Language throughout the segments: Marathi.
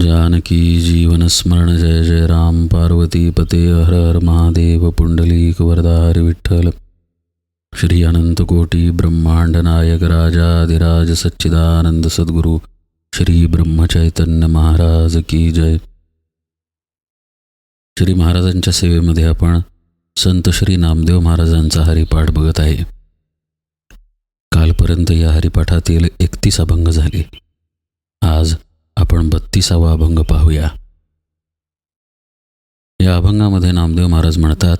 जानकी जीवनस्मरण जय जय राम पार्वती पते हर हर महादेव पुंडलीक वरदार विठ्ठल। श्री अनंतकोटी ब्रह्मांड नायक राजाधिराज सच्चिदानंद सद्गुरू श्री ब्रह्मचैतन्य महाराज की जय। श्री महाराजांच्या सेवेमध्ये आपण संत श्री नामदेव महाराजांचा हरिपाठ बघत आहे. कालपर्यंत या हरिपाठातील एकतीस अभंग झाले. आज आपण बत्तीसावा अभंग पाहूया. या अभंगामध्ये नामदेव महाराज म्हणतात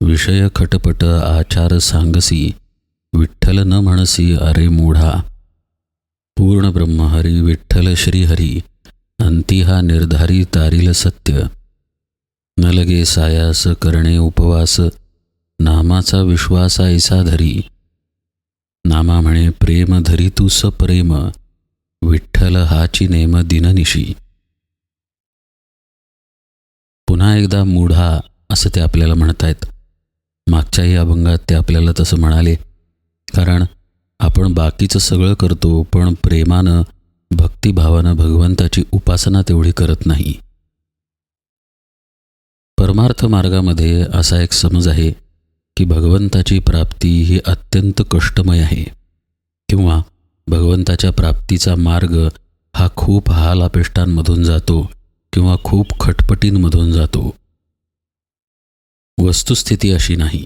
विषय खटपट आचार सांगसी विठ्ठल न म्हणसी अरे मूढा. पूर्ण ब्रह्महरी विठ्ठल श्रीहरी अंती हा निर्धारी तारील सत्य. न लगे सायास करणे उपवास नामाचा विश्वास ऐसा धरी. नामा म्हणे प्रेम धरी तू सप्रेम विठ्ठल हाची नेम दिननिशी. पुन्हा एकदा मूढा असं ते आपल्याला म्हणतायत. मागच्याही अभंगात ते आपल्याला तसं म्हणाले कारण आपण बाकीचं सगळं करतो पण प्रेमानं भक्तिभावानं भगवंताची उपासना तेवढी करत नाही. परमार्थ मार्गामध्ये असा एक समज आहे की भगवंताची प्राप्ती ही अत्यंत कष्टमय आहे किंवा भगवंताच्या प्राप्तीचा मार्ग हा खूप हालापेष्टांमधून जातो किंवा खूप खटपटींमधून जातो. वस्तुस्थिती अशी नाही.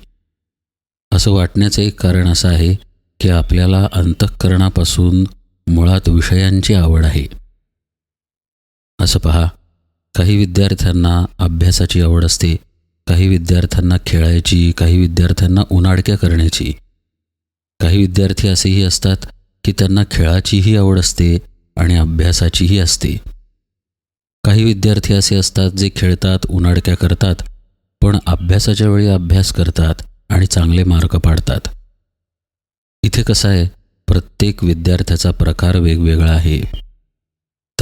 असं वाटण्याचं एक कारण असं आहे की आपल्याला अंतःकरणापासून मुळात विषयांची आवड आहे. असं पहा काही विद्यार्थ्यांना अभ्यासाची आवड असते काही विद्यार्थ्यांना खेळायची काही विद्यार्थ्यांना उन्हाडक्या करण्याची. काही विद्यार्थी असेही असतात की त्यांना खेळाचीही आवड असते आणि अभ्यासाचीही असते. काही विद्यार्थी असे असतात जे खेळतात उन्हाडक्या करतात पण अभ्यासाच्या वेळी अभ्यास करतात आणि चांगले मार्क पाडतात. इथे कसं आहे? प्रत्येक विद्यार्थ्याचा प्रकार वेगवेगळा आहे.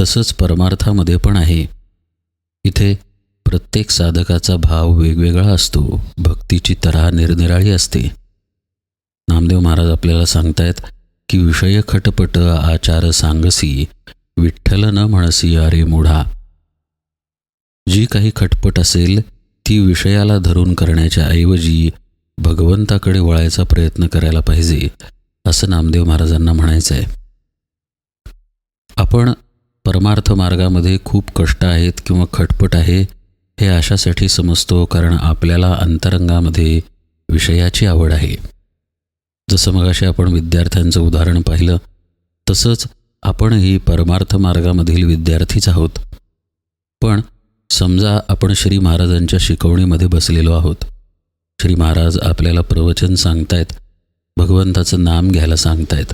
तसंच परमार्थामध्ये पण आहे. इथे प्रत्येक साधकाचा भाव वेगवेगळा असतो. भक्तीची तऱ्हा निरनिराळी असते. नामदेव महाराज आपल्याला सांगतायत की विषय खटपट आचार सांगसी विठ्ठल न म्हणसी अरे मुढा. जी काही खटपट असेल ती विषयाला धरून करण्याच्या ऐवजी भगवंताकडे वळायचा प्रयत्न करायला पाहिजे असं नामदेव महाराजांना म्हणायचं आहे आपण परमार्थ मार्गामध्ये खूप कष्ट आहेत किंवा खटपट आहे हे अशासाठी समजतो कारण आपल्याला अंतरंगामध्ये विषयाची आवड आहे. जसं मगाशी आपण विद्यार्थ्यांचं उदाहरण पाहिलं तसंच आपणही परमार्थ मार्गामधील विद्यार्थीच आहोत. पण समजा आपण श्री महाराजांच्या शिकवणीमध्ये बसलेलो आहोत. श्री महाराज आपल्याला प्रवचन सांगतायत भगवंताचं नाम घ्यायला सांगतायत.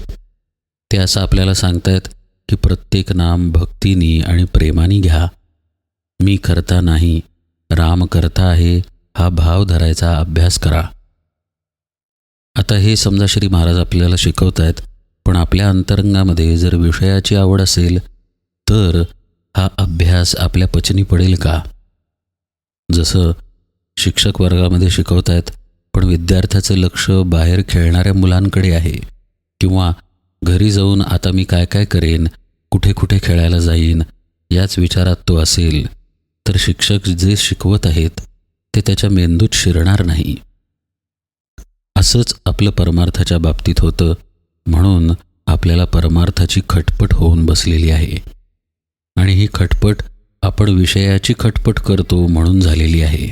ते असं आपल्याला सांगतायत की प्रत्येक नाम भक्तीनी आणि प्रेमाने घ्या. मी करता नाही राम करता आहे हा भाव धरायचा अभ्यास करा. आता हे समजा श्री महाराज आपल्याला शिकवत आहेत पण आपल्या अंतरंगामध्ये जर विषयाची आवड असेल तर हा अभ्यास आपल्या पचनी पडेल का? जसं शिक्षक वर्गामध्ये शिकवत आहेत पण विद्यार्थ्याचं लक्ष बाहेर खेळणाऱ्या मुलांकडे आहे किंवा घरी जाऊन आता मी काय काय करेन कुठे कुठे खेळायला जाईन याच विचारात तो असेल तर शिक्षक जे शिकवत आहेत ते त्याच्या मेंदूत शिरणार नाही. असंच आपलं परमार्थाच्या बाबतीत होतं म्हणून आपल्याला परमार्थाची खटपट होऊन बसलेली आहे. आणि ही खटपट आपण विषयाची खटपट करतो म्हणून झालेली आहे.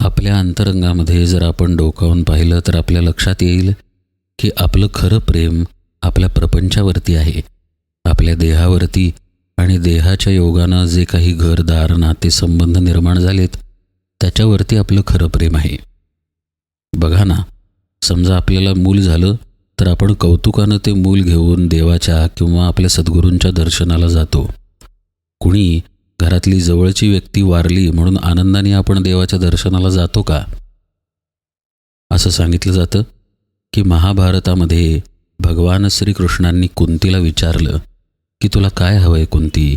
आपल्या अंतरंगामध्ये जर आपण डोकावून पाहिलं तर आपल्या लक्षात येईल की आपलं खरं प्रेम आपल्या प्रपंचावरती आहे. आपल्या देहावरती आणि देहाच्या योगानं जे काही घरदार नातेसंबंध निर्माण झालेत त्याच्यावरती आपलं खरं प्रेम आहे. बघा ना समजा आपल्याला मूल झालं तर आपण कौतुकानं ते मूल घेऊन देवाच्या किंवा आपल्या सद्गुरूंच्या दर्शनाला जातो. कुणी घरातली जवळची व्यक्ती वारली म्हणून आनंदाने आपण देवाच्या दर्शनाला जातो का? असं सांगितलं जातं की महाभारतामध्ये भगवान श्रीकृष्णांनी कुंतीला विचारलं की तुला काय हवं आहे कुंती?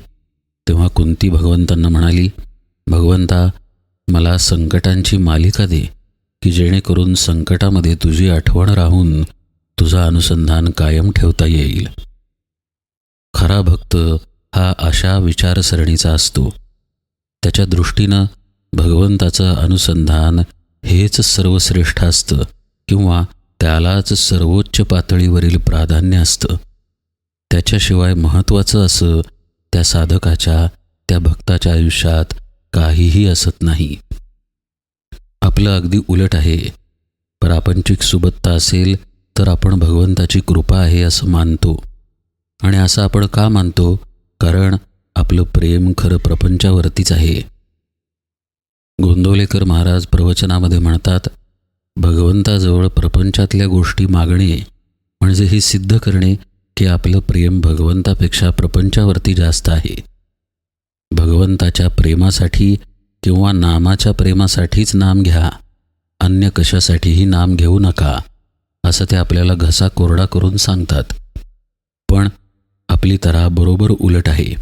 तेव्हा कुंती भगवंतांना म्हणाली भगवंता मला संकटांची मालिका दे. की जेणेकरून संकटामध्ये तुझी आठवण राहून तुझं अनुसंधान कायम ठेवता येईल. खरा भक्त हा अशा विचारसरणीचा असतो. त्याच्या दृष्टीनं भगवंताचं अनुसंधान हेच सर्वश्रेष्ठ असतं किंवा त्यालाच सर्वोच्च पातळीवरील प्राधान्य असतं. त्याच्याशिवाय महत्त्वाचं असं त्या साधकाच्या त्या भक्ताच्या आयुष्यात काहीही असत नाही. आपलं अगदी उलट आहे. प्रापंचिक सुबत्ता असेल तर आपण भगवंताची कृपा आहे असं मानतो. आणि असं आपण का मानतो? कारण आपलं प्रेम खरं प्रपंचावरतीच आहे. गोंदवलेकर महाराज प्रवचनामध्ये म्हणतात भगवंताजवळ प्रपंचातल्या गोष्टी मागणे म्हणजे हे सिद्ध करणे की आपलं प्रेम भगवंतापेक्षा प्रपंचावरती जास्त आहे. भगवंताच्या प्रेमासाठी किंवा नामाच्या प्रेमासाठीच नाम घ्या. अन्य कशासाठीही नाम घेऊ नका असं ते आपल्याला घसा कोरडा करून सांगतात. पण आपली तरा बरोबर उलट आहे.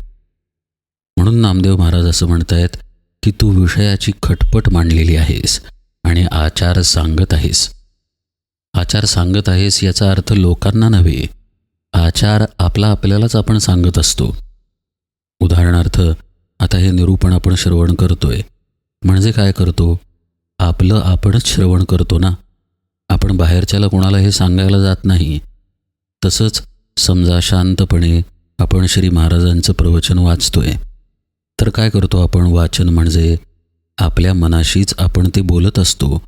म्हणून नामदेव महाराज असं म्हणतायत की तू विषयाची खटपट मांडलेली आहेस आणि आचार सांगत आहेस. आचार सांगत आहेस याचा अर्थ लोकांना नव्हे आचार आपला आपल्यालाच आपण सांगत असतो. उदाहरणार्थ आता हे निरूपण आपण श्रवण करतोय. म्हणजे काय करतो? आपलं आपणच श्रवण करतो ना? आपण बाहेरच्याला कोणाला हे सांगायला जात नाही. तसंच समजा शांतपणे आपण श्री महाराजांचं प्रवचन वाचतोय. तर काय करतो आपण? वाचन म्हणजे आपल्या मनाशीच आपण ते बोलत असतो.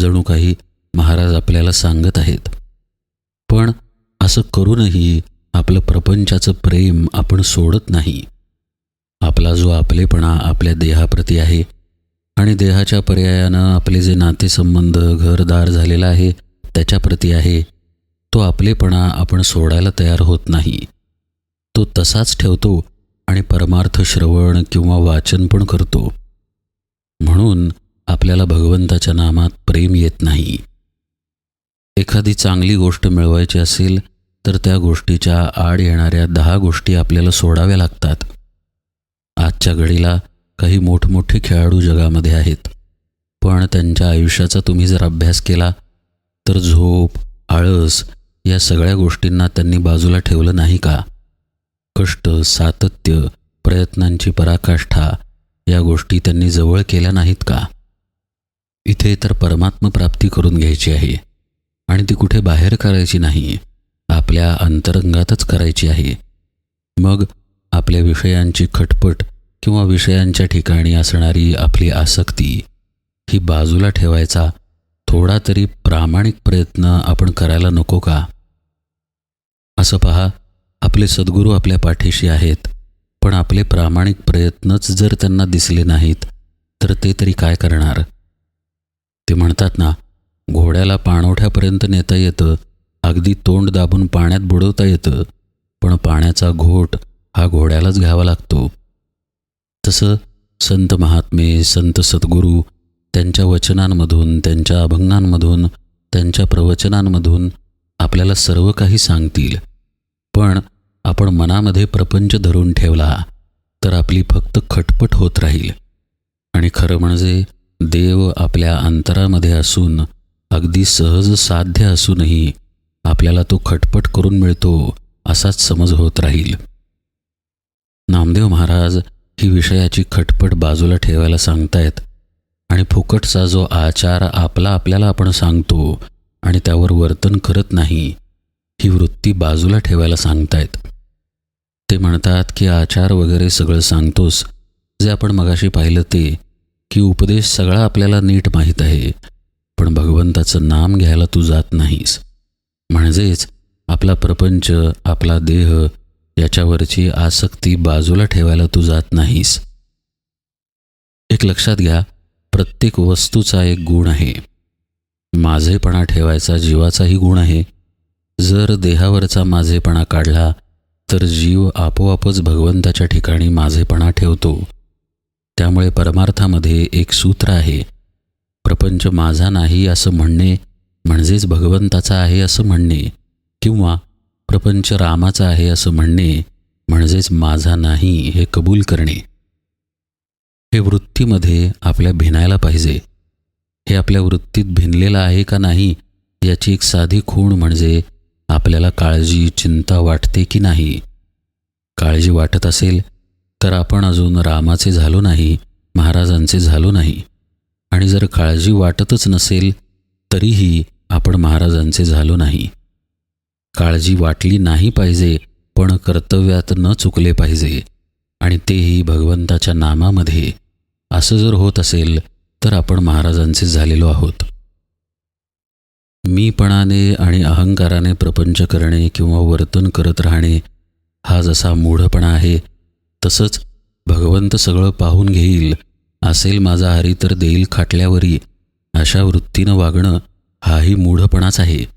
जणू काही महाराज आपल्याला सांगत आहेत. पण असं करूनही आपलं प्रपंचाचं प्रेम आपण सोडत नाही. आपला जो आपलेपणा आपल्या देहाप्रती आहे आणि देहाच्या पर्यायानं आपले जे नातेसंबंध घरदार झालेला आहे त्याच्याप्रती आहे तो आपलेपणा आपण सोडायला तयार होत नाही. तो तसाच ठेवतो आणि परमार्थ श्रवण किंवा वाचन पण करतो. म्हणून आपल्याला भगवंताच्या नामात प्रेम येत नाही. एखादी चांगली गोष्ट मिळवायची असेल तर त्या गोष्टीच्या आड येणाऱ्या दहा गोष्टी आपल्याला सोडाव्या लागतात. आजच्या घडीला काही मोठमोठे खेळाडू जगामध्ये आहेत. पण त्यांच्या आयुष्याचा तुम्ही जर अभ्यास केला तर झोप आळस या सगळ्या गोष्टींना त्यांनी बाजूला ठेवलं नाही का? कष्ट सातत्य प्रयत्नांची पराकाष्ठा या गोष्टी त्यांनी जवळ केल्या नाहीत का? इथे तर परमात्म प्राप्ती करून घ्यायची आहे. आणि ती कुठे बाहेर करायची नाही आपल्या अंतरंगातच करायची आहे. मग आपल्या विषयांची खटपट किंवा विषयांच्या ठिकाणी असणारी आपली आसक्ती ही बाजूला ठेवायचा थोडा तरी प्रामाणिक प्रयत्न आपण करायला नको का? असं पहा आपले सद्गुरू आपल्या पाठीशी आहेत पण आपले प्रामाणिक प्रयत्नच जर त्यांना दिसले नाहीत तर ते तरी काय करणार? ते म्हणतात ना घोड्याला पाणवठ्यापर्यंत नेता येतं अगदी तोंड दाबून पाण्यात बुडवता येतं पण पाण्याचा घोट हा घोड्यालाच घ्यावा लागतो. तसं संत महात्मे संत सद्गुरू त्यांच्या वचनांमधून त्यांच्या अभंगांमधून त्यांच्या प्रवचनांमधून आपल्याला सर्व काही सांगतील. पण आपण मनामध्ये प्रपंच धरून ठेवला तर आपली फक्त खटपट होत राहील. आणि खरं म्हणजे देव आपल्या अंतरामध्ये असून अगदी सहज साध्य असूनही आपल्याला तो खटपट करून मिळतो असाच समज होत राहील. नामदेव महाराज ही विषयाची खटपट बाजूला ठेवायला सांगतायत आणि फुकटचा जो आचार आपला आपल्याला आपण सांगतो आणि त्यावर वर्तन करत नाही ही वृत्ती बाजूला ठेवायला सांगतायत. ते म्हणतात की आचार वगैरे सगळं सांगतोस. जे आपण मगाशी पाहिलं ते की उपदेश सगळा आपल्याला नीट माहीत आहे पण भगवंताचं नाम घ्यायला तू जात नाहीस. म्हणजेच आपला प्रपंच आपला देह याच्यावरची आसक्ती बाजूला ठेवायला तू जात नाहीस. एक लक्षात घ्या प्रत्येक वस्तूचा एक गुण आहे. माझेपणा ठेवायचा जीवाचाही गुण आहे. जर देहावरचा माझेपणा काढला तर जीव आपोआपच भगवंताच्या ठिकाणी माझेपणा ठेवतो. त्यामुळे परमार्थामध्ये एक सूत्र आहे प्रपंच माझा नाही असं म्हणणे म्हणजेच भगवंताचा आहे असं म्हणणे किंवा प्रपंच रामाचा आहे असं म्हणणे म्हणजेच माझा नाही हे कबूल करणे. हे वृत्तीमध्ये आपल्या भिनायला पाहिजे. हे आपल्या वृत्तीत भिनलेलं आहे का नाही याची एक साधी खूण म्हणजे आपल्याला काळजी चिंता वाटते की नाही. काळजी वाटत असेल तर आपण अजून रामाचे झालो नाही महाराजांचे झालो नाही. आणि जर काळजी वाटतच नसेल तरीही आपण महाराजांचे झालो नाही. काळजी वाटली नाही पाहिजे पण कर्तव्यात न चुकले पाहिजे. आणि तेही भगवंताच्या नामामध्ये. असं जर होत असेल तर आपण महाराजांचे झालेलो आहोत. मीपणाने आणि अहंकाराने प्रपंच करणे किंवा वर्तन करत राहणे हा जसा मूढपणा आहे तसंच भगवंत सगळं पाहून घेईल असेल माझा हरी तर देईल खाटल्यावरी अशा वृत्तीनं वागणं हाही मूढपणाच आहे.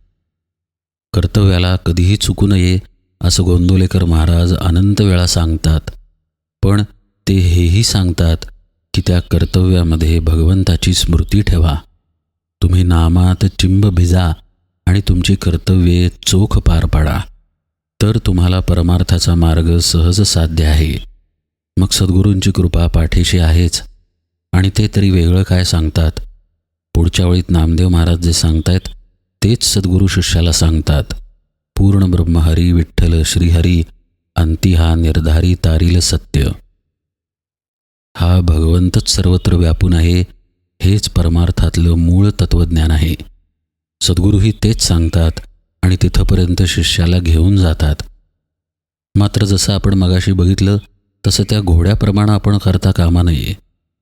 कर्तव्याला कधीही चुकू नये असं गोंदवलेकर महाराज अनंत वेळा सांगतात. पण ते हेही सांगतात की त्या कर्तव्यामध्ये भगवंताची स्मृती ठेवा. तुम्ही नामात चिंब भिजा आणि तुमची कर्तव्ये चोख पार पाडा. तर तुम्हाला परमार्थाचा मार्ग सहज साध्य आहे. मग सद्गुरूंची कृपा पाठीशी आहेच. आणि ते तरी वेगळं काय सांगतात? पुढच्या वेळीत नामदेव महाराज जे सांगतायत तेच सद्गुरू शिष्याला सांगतात पूर्ण ब्रह्महरी विठ्ठल श्रीहरी अंती हा निर्धारी तारील सत्य. हा भगवंतच सर्वत्र व्यापून आहे हेच परमार्थातलं मूळ तत्त्वज्ञान आहे. सद्गुरूही तेच सांगतात आणि तिथंपर्यंत शिष्याला घेऊन जातात. मात्र जसं आपण मगाशी बघितलं तसं त्या घोड्याप्रमाणे आपण करता कामा नये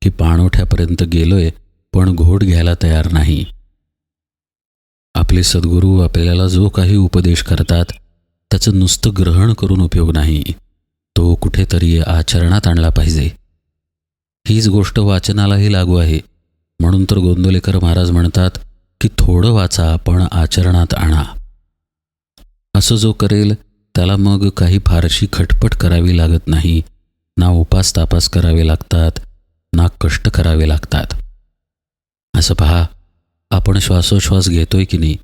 की पाणवठ्यापर्यंत गेलोय पण घोड घ्यायला तयार नाही. आपले सद्गुरू आपल्याला जो काही उपदेश करतात त्याचं नुसतं ग्रहण करून उपयोग नाही. तो कुठेतरी आचरणात आणला पाहिजे. हीच गोष्ट वाचनालाही लागू आहे. म्हणून तर गोंदवलेकर महाराज म्हणतात की थोडं वाचा पण आचरणात आणा. असं जो करेल त्याला मग काही फारशी खटपट करावी लागत नाही. ना उपास तापास करावे लागतात ना कष्ट करावे लागतात. असं पहा. आपण श्वासोश्वास घेतोय की नाही?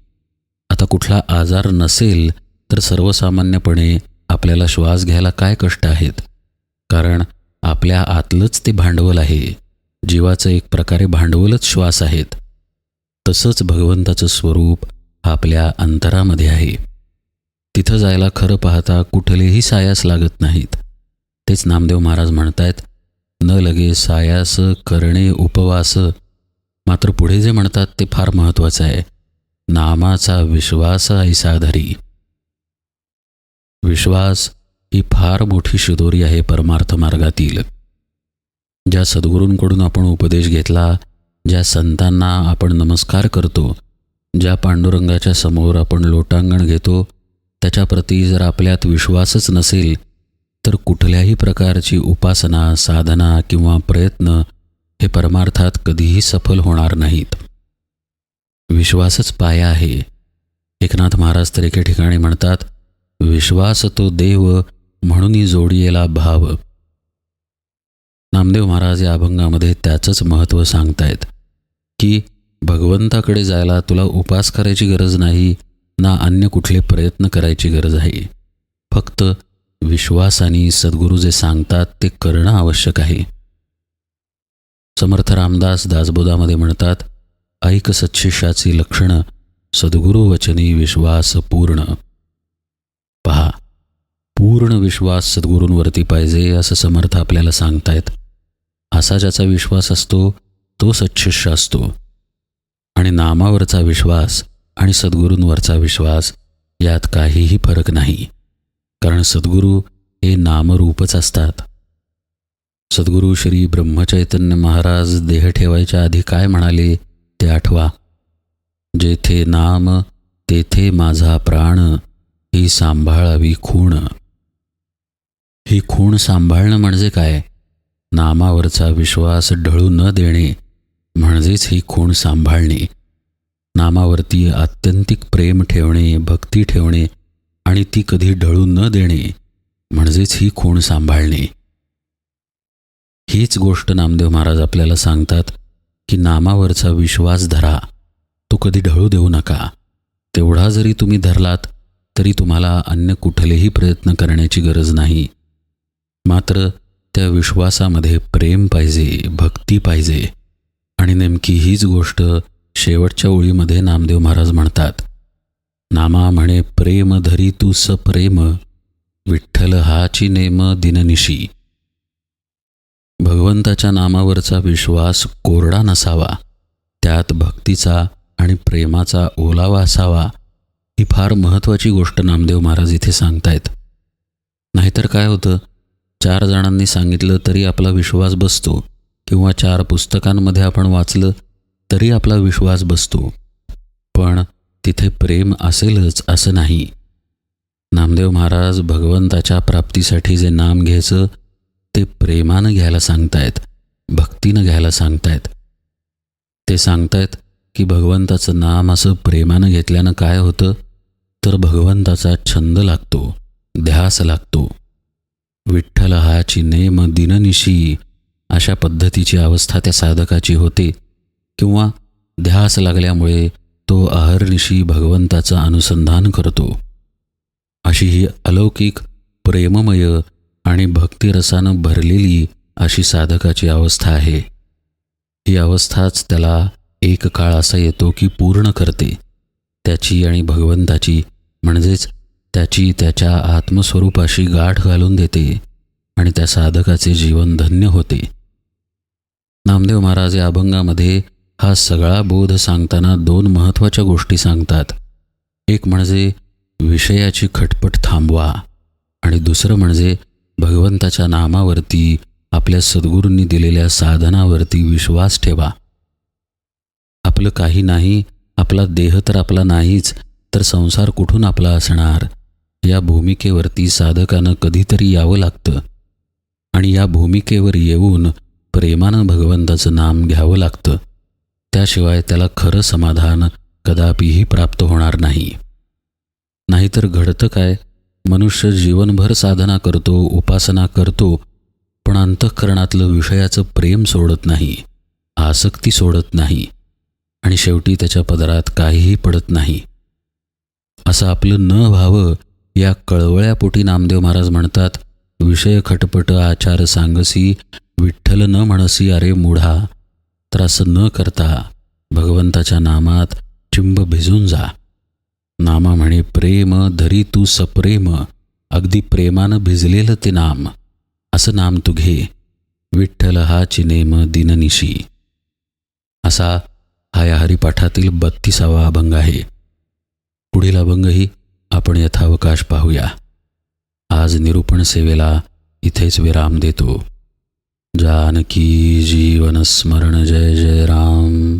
आता कुठला आजार नसेल तर सर्वसामान्यपणे आपल्याला श्वास घ्यायला काय कष्ट आहेत? कारण आपल्या आतलंच ते भांडवल आहे. जीवाचं एक प्रकारे भांडवलच श्वास आहेत. तसंच भगवंताचं स्वरूप आपल्या अंतरामध्ये आहे. तिथं जायला खरं पाहता कुठलेही सायास लागत नाहीत. तेच नामदेव महाराज म्हणतायत न लगे सायास करणे उपवास मात्र पुढे जे म्हणतात ते फार महत्त्वाचं आहे. नामाचा विश्वास ऐसाधरी विश्वास ही फार मोठी शिदोरी आहे परमार्थ मार्गातील. ज्या सद्गुरूंकडून आपण उपदेश घेतला ज्या संतांना आपण नमस्कार करतो ज्या पांडुरंगाच्या समोर आपण लोटांगण घेतो त्याच्याप्रती जर आपल्यात विश्वासच नसेल तर कुठल्याही प्रकारची उपासना साधना किंवा प्रयत्न हे परमार्थात कधीही सफल होणार नाहीत. विश्वासच पाया आहे. एकनाथ महाराज तर एके ठिकाणी म्हणतात विश्वास तो देव म्हणून जोडियेला भाव. नामदेव महाराज या अभंगामध्ये त्याचंच महत्त्व सांगतायत की भगवंताकडे जायला तुला उपास करायची गरज नाही ना अन्य कुठले प्रयत्न करायची गरज आहे. फक्त विश्वासाने सद्गुरू जे सांगतात ते करणं आवश्यक आहे. समर्थ रामदास दासबोधामध्ये म्हणतात ऐक सच्छिष्याची लक्षणं सद्गुरू वचनी विश्वास पूर्ण. पहा पूर्ण विश्वास सद्गुरूंवरती पाहिजे असं समर्थ आपल्याला सांगतायत. असा ज्याचा विश्वास असतो तो सच्छिष्य असतो. आणि नामावरचा विश्वास आणि सद्गुरूंवरचा विश्वास यात काहीही फरक नाही. कारण सद्गुरू हे नामरूपच असतात. सद्गुरू श्री ब्रह्मचैतन्य महाराज देह ठेवायच्या आधी काय म्हणाले ते आठवा. जेथे नाम तेथे माझा प्राण ही सांभाळावी खूण. ही खूण सांभाळणं म्हणजे काय? नामावरचा विश्वास ढळू न देणे म्हणजेच ही खूण सांभाळणे. नामावरती आत्यंतिक प्रेम ठेवणे भक्ती ठेवणे आणि ती कधी ढळू न देणे म्हणजेच ही खूण सांभाळणे. हीच गोष्ट नामदेव महाराज आपल्याला सांगतात की नामावरचा विश्वास धरा. तो कधी ढळू देऊ नका. तेवढा जरी तुम्ही धरलात तरी तुम्हाला अन्य कुठलेही प्रयत्न करण्याची गरज नाही. मात्र त्या विश्वासामध्ये प्रेम पाहिजे भक्ती पाहिजे. आणि नेमकी हीच गोष्ट शेवटच्या ओळीमध्ये नामदेव महाराज म्हणतात. नामा म्हणे प्रेम धरी तू सप्रेम विठ्ठल हाची नेम दिननिशी. भगवंताच्या नामावरचा विश्वास कोरडा नसावा. त्यात भक्तीचा आणि प्रेमाचा ओलावा असावा ही फार महत्त्वाची गोष्ट नामदेव महाराज इथे सांगतायत. नाहीतर काय होतं? चार जणांनी सांगितलं तरी आपला विश्वास बसतो किंवा चार पुस्तकांमध्ये आपण वाचलं तरी आपला विश्वास बसतो. पण तिथे प्रेम असेलच असं नाही. नामदेव महाराज भगवंताच्या प्राप्तीसाठी जे नाम घ्यायचं ते प्रेमानं घ्यायला सांगतायत भक्तीनं घ्यायला सांगतायत. ते सांगतायत की भगवंताचं नाम असं प्रेमानं घेतल्यानं काय होतं? तर भगवंताचा छंद लागतो ध्यास लागतो. विठ्ठल हाची नेम दिननिशी अशा पद्धतीची अवस्था त्या साधकाची होते. किंवा ध्यास लागल्यामुळे तो अहर्निशी भगवंताचं अनुसंधान करतो. अशी ही अलौकिक प्रेममय आणि भक्तिरसानं भरलेली अशी साधकाची अवस्था आहे. ही अवस्थाच त्याला एक काळ असा येतो की पूर्ण करते. त्याची आणि भगवंताची म्हणजेच त्याची त्याच्या आत्मस्वरूपाशी गाठ घालून देते आणि त्या साधकाचे जीवन धन्य होते. नामदेव महाराज या अभंगामध्ये हा सगळा बोध सांगताना दोन महत्त्वाच्या गोष्टी सांगतात. एक म्हणजे विषयाची खटपट थांबवा आणि दुसरं म्हणजे भगवंताच्या नामावरती आपल्या सद्गुरूंनी दिलेल्या साधनावरती विश्वास ठेवा. आपलं काही नाही आपला देह तर आपला नाहीच तर संसार कुठून आपला असणार? या भूमिकेवरती साधकानं कधीतरी यावं लागतं. आणि या भूमिकेवर येऊन प्रेमानं भगवंताचं नाम घ्यावं लागतं. त्याशिवाय त्याला खरं समाधान कदापिही प्राप्त होणार नाही. नाहीतर घडतं काय? मनुष्य जीवनभर साधना करतो उपासना करतो पण अंतःकरणातलं विषयाचं प्रेम सोडत नाही आसक्ती सोडत नाही आणि शेवटी त्याच्या पदरात काहीही पडत नाही. असं आपलं न व्हावं या कळवळ्यापोटी नामदेव महाराज म्हणतात विषय खटपट आचार सांगसी विठ्ठल न म्हणसी अरे मुढा तर असं न करता भगवंताच्या नामात चिंब भिजून जा. नामा म्हणे प्रेम धरी तू सप्रेम अगदी प्रेमानं भिजलेलं ते नाम असं नाम तू घे विठ्ठल हा चिनेम दिननिशी. असा हा या हरिपाठातील बत्तीसावा अभंग आहे. पुढील अभंगही आपण यथावकाश पाहूया. आज निरूपण सेवेला इथेच विराम देतो. जानकी जीवन स्मरण जय जय राम.